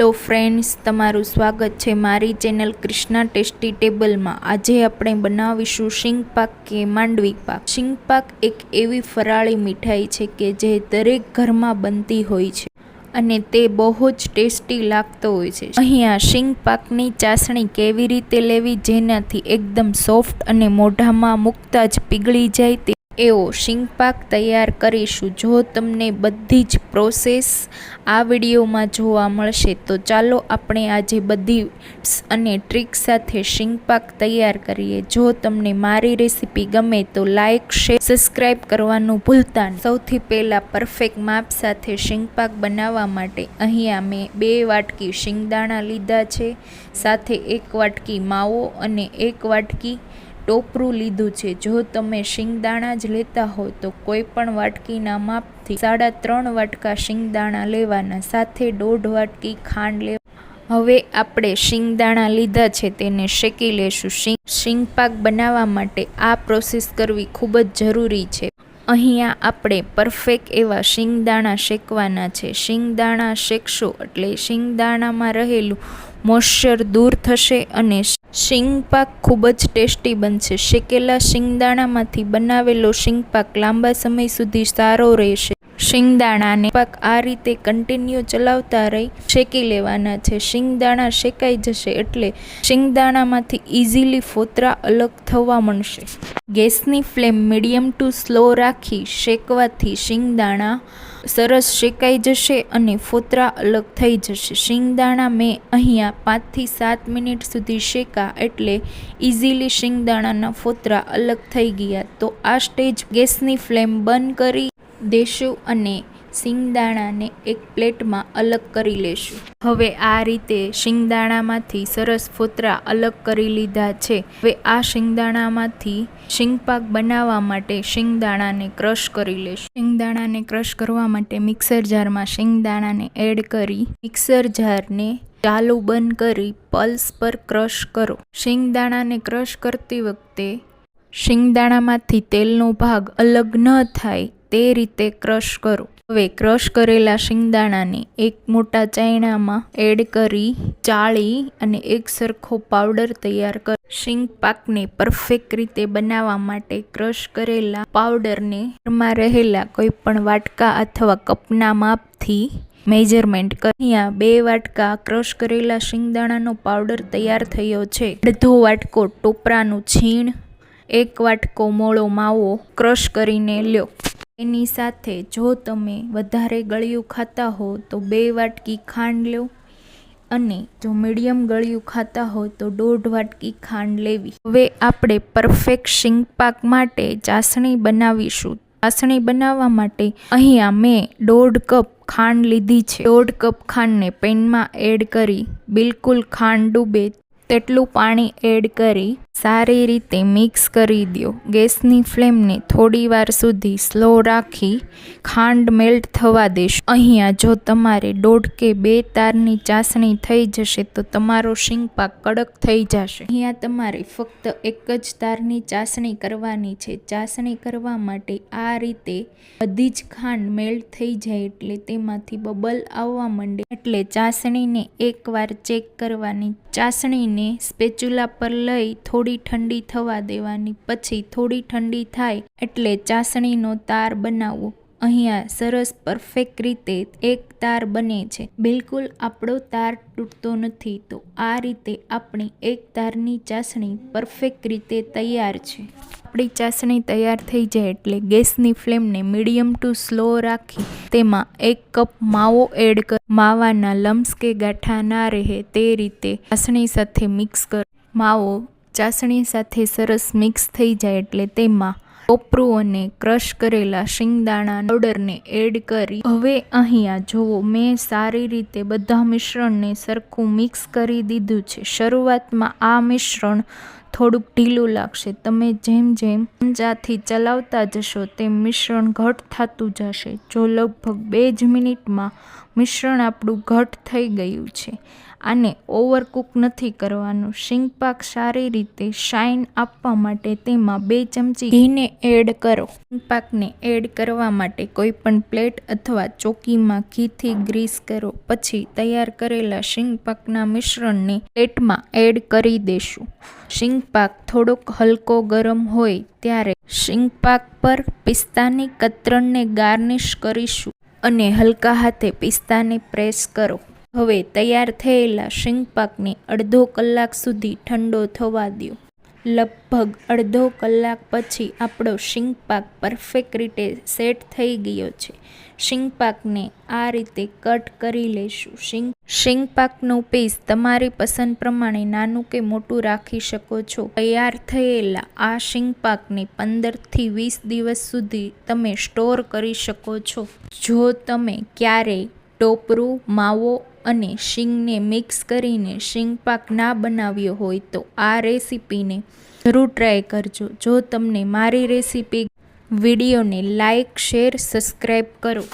Hello friends, તમારું સ્વાગત છે મારી ચેનલ કૃષ્ણા ટેસ્ટી ટેબલમાં. આજે આપણે બનાવીશું શિંગપાક કે માંડવી પાક. શીંગ પાક એક એવી ફરાળી મીઠાઈ છે કે જે દરેક ઘરમાં બનતી હોય છે અને તે બહુ જ ટેસ્ટી લાગતો હોય છે. અહીંયા શીંગ પાકની ચાસણી કેવી રીતે લેવી જેનાથી એકદમ સોફ્ટ અને મોઢામાં મૂકતા જ પીગળી જાય તે એવો શિંગપાક તૈયાર કરીશું. જો તમને બધી જ પ્રોસેસ આ વિડીયોમાં જોવા મળશે, તો ચાલો આપણે આજે બધી અને ટ્રીક સાથે શિંગપાક તૈયાર કરીએ. જો તમને મારી રેસીપી ગમે તો લાઇક શેર સબસ્ક્રાઈબ કરવાનું ભૂલતા સૌથી પહેલાં પરફેક્ટ માપ સાથે શિંગપાક બનાવવા માટે અહીંયા મેં બે વાટકી શીંગદાણા લીધા છે, સાથે એક વાટકી માવો અને એક વાટકી ટોપરું લીધું છે. જો તમે શિંગદાણા જ લેતા હો, તો કોઈ પણ વાટકીના માપથી સાડા ત્રણ વાટકા શિંગદાણા લેવાના, સાથે દોઢ વાટકી ખાંડ લેવા. હવે આપણે શિંગદાણા લીધા છે, તેને શેકી લેશું. શિંગ, શિંગપાક બનાવવા માટે આ પ્રોસેસ કરવી ખૂબ જ જરૂરી છે. અહીંયા આપણે પરફેક્ટ એવા શિંગદાણા શેકવાના છે. શિંગદાણા શેકશો એટલે શિંગદાણામાં રહેલું મોઇશ્ચર દૂર થશે અને શીંગ પાક ખૂબ જ ટેસ્ટી બનશે. શેકેલા શિંગદાણામાંથી બનાવેલો શીંગપાક લાંબા સમય સુધી સારો રહેશે. શિંગદાણાને પાક આ રીતે કન્ટિન્યુ ચલાવતા રહી, શેકી લેવાના છે. શિંગદાણા શેકાઈ જશે એટલે શિંગદાણામાંથી ઇઝીલી ફોતરા અલગ થવા મળશે. ગેસની ફ્લેમ મીડિયમ ટુ સ્લો રાખી શેકવાથી શિંગદાણા સરસ શેકાઈ જશે અને ફોતરા અલગ થઈ જશે. શિંગદાણા મેં અહીંયા પાંચથી સાત મિનિટ સુધી શેકા એટલે ઇઝીલી શિંગદાણાના ફોતરા અલગ થઈ ગયા. તો આ સ્ટેજ ગેસની ફ્લેમ બંધ કરી દેશું અને શિંગદાણાને એક પ્લેટમાં અલગ કરી લેશું. હવે આ રીતે શિંગદાણામાંથી સરસ ફોતરા અલગ કરી લીધા છે. હવે આ શિંગદાણામાંથી શીંગપાક બનાવવા માટે શિંગદાણાને ક્રશ કરી લેશું. શિંગદાણાને ક્રશ કરવા માટે મિક્સર જારમાં શિંગદાણાને એડ કરી મિક્સર જારને ચાલુ બંધ કરી પલ્સ પર ક્રશ કરો. શિંગદાણાને ક્રશ કરતી વખતે શિંગદાણામાંથી તેલનો ભાગ અલગ ન થાય તે રીતે ક્રશ કરો. હવે ક્રશ કરેલા શિંગદાણાને એક મોટા ચાયણામાં એડ કરી, ચાળી અને એક સરખો પાવડર તૈયાર કરો. શીંગ પાકને પરફેક્ટ રીતે બનાવવા માટે ક્રશ કરેલા પાવડરને ઘરમાં રહેલા કોઈ પણ વાટકા અથવા કપના માપથી મેજરમેન્ટ અહીંયા બે વાટકા ક્રશ કરેલા શિંગદાણાનો પાવડર તૈયાર થયો છે. અડધો વાટકો ટોપરાનું છીણ, એક વાટકો મોળો માવો ક્રશ કરીને લ્યો. એની સાથે જો તમે વધારે ગળ્યું ખાતા હો, તો બે વાટકી ખાંડ લો અને જો મીડિયમ ગળ્યું ખાતા હોય તો દોઢ વાટકી ખાંડ લેવી. હવે આપણે પરફેક્ટ શીંગ પાક માટે ચાસણી બનાવીશું. ચાસણી બનાવવા માટે અહીંયા મેં દોઢ કપ ખાંડ લીધી છે. દોઢ કપ ખાંડને પેનમાં એડ કરી બિલકુલ ખાંડ ડૂબે તેટલું પાણી એડ કરી સારી રીતે મિક્સ કરી દો ગેસની ફ્લેમને થોડી વાર સુધી સ્લો રાખી ખાંડ મેલ્ટ થવા દેશો. અહીંયા જો તમારે દોઢ કે બે તારની ચાસણી થઈ જશે તો તમારો શીંગપાક કડક થઈ જશે. અહીંયા તમારે ફક્ત એક જ તારની ચાસણી કરવાની છે. ચાસણી કરવા માટે આ રીતે બધી જ ખાંડ મેલ્ટ થઈ જાય એટલે તેમાંથી બબલ આવવા માંડે. એટલે ચાસણીને એકવાર ચેક કરવાની. ચાસણીને સ્પેચ્યુલા પર લઈ થોડી ઠંડી થવા દેવાની. પછી થોડી ઠંડી થાય એટલે ચાસણીનો તાર બનાવવો. અહીંયા સરસ પરફેક્ટ રીતે એક તાર બને છે. બિલકુલ આપણો તાર તૂટતો નથી. તો આ રીતે આપણી એક તારની ચાસણી પરફેક્ટ રીતે તૈયાર છે. આપણી ચાસણી તૈયાર થઈ જાય એટલે ગેસની ફ્લેમને મીડિયમ ટુ સ્લો રાખી તેમાં એક કપ માવો એડ કર. માવાના લમ્સ કે ગાંઠા ના રહે તે રીતે ચાસણી સાથે મિક્સ કર. માવો ચાસણી સાથે સરસ મિક્સ થઈ જાય એટલે તેમાં કોપરું અને ક્રશ કરેલા શિંગદાણા, પાવડરને એડ કરી હવે અહીંયા જુઓ, મેં સારી રીતે બધા મિશ્રણને સરખું મિક્સ કરી દીધું છે. શરૂઆતમાં આ મિશ્રણ થોડુંક ઢીલું લાગશે. તમે જેમ જેમ પંજાથી ચલાવતા જશો તેમ મિશ્રણ ઘટ થતું જશે. જો લગભગ બે જ મિનિટમાં મિશ્રણ આપણું ઘટ થઈ ગયું છે. આને ઓવરકુક નથી કરવાનું. શીંગ પાક સારી રીતે શાઇન આપવા માટે તેમાં બે ચમચી ઘીને એડ કરો. પાકને એડ કરવા માટે કોઈ પણ પ્લેટ અથવા ચોકીમાં ઘીથી ગ્રીસ કરો. પછી તૈયાર કરેલા શીંગ પાકના મિશ્રણને પ્લેટમાં એડ કરી દેશું. શીંગ પાક થોડોક હલકો ગરમ હોય ત્યારે શીંગ પાક પર પિસ્તાની કતરણને ગાર્નિશ કરીશું અને હલકા હાથે પિસ્તાને પ્રેસ કરો. હવે તૈયાર થયેલા શિંગપાકને અડધો કલાક સુધી ઠંડો થવા દો લગભગ અડધો કલાક પછી આપણો શિંગપાક પરફેક્ટ રીતે સેટ થઈ ગયો છે. શિંગપાકને આ રીતે કટ કરી લઈશું શિંગ શીંગ પાકનું પીસ તમારી પસંદ પ્રમાણે નાનું કે મોટું રાખી શકો છો. તૈયાર થયેલા આ શિંગપાકને પંદરથી વીસ દિવસ સુધી તમે સ્ટોર કરી શકો છો. જો તમે ક્યારેય ટોપરું, માવો અને શીંગને મિક્સ કરીને શીંગ પાક ના બનાવ્યો હોય તો આ રેસીપીને જરૂર ટ્રાય કરજો. જો તમને મારી રેસીપી વિડીયોને લાઇક શેર સબસ્ક્રાઈબ કરો.